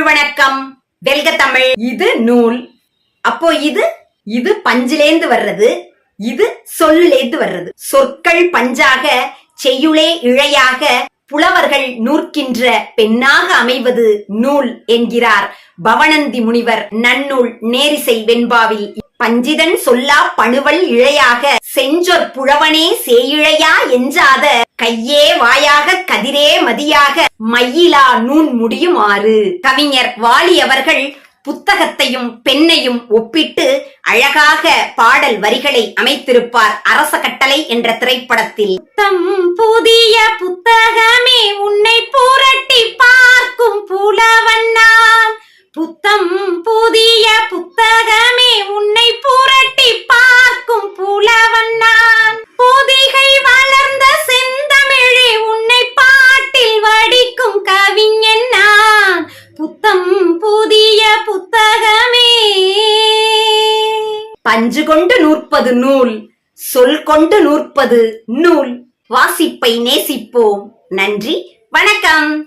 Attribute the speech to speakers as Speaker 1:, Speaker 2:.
Speaker 1: தமிழ் வணக்கம் வெல்க தமிழ். இது நூல். அப்போ இது இது பஞ்சிலேந்து வர்றது. இது சொல்லுலேந்து வர்றது. சொற்கள் பஞ்சாக செய்யுளே இழையாக புலவர்கள் நூற்கின்ற பெண்ணாக அமைவது நூல் என்கிறார் பவனந்தி முனிவர். நன்னூல் நேரிசை வெண்பாவில். பஞ்சிதன் சொல்லா பணுவல் இழையாக செஞ்சொற் புழவனே சேயிழையா எஞ்சாத கையே வாயாக கதிரே மதியாக மயிலா நூன் முடியுமாறு. கவிஞர் வாலி அவர்கள் புத்தகத்தையும் பெண்ணையும் ஒப்பிட்டு அழகாக பாடல் வரிகளை அமைத்திருப்பார் அரச கட்டளை என்ற திரைப்படத்தில். தம் புதிய புத்தகமே உன்னை புரட்டி பார்க்கும் புலவண்ணான் புத்தம் புதிய புத்த பஞ்சு கொண்டு நூற்பது நூல் சொல் கொண்டு நூற்பது நூல். வாசிப்பை நேசிப்போம். நன்றி. வணக்கம்.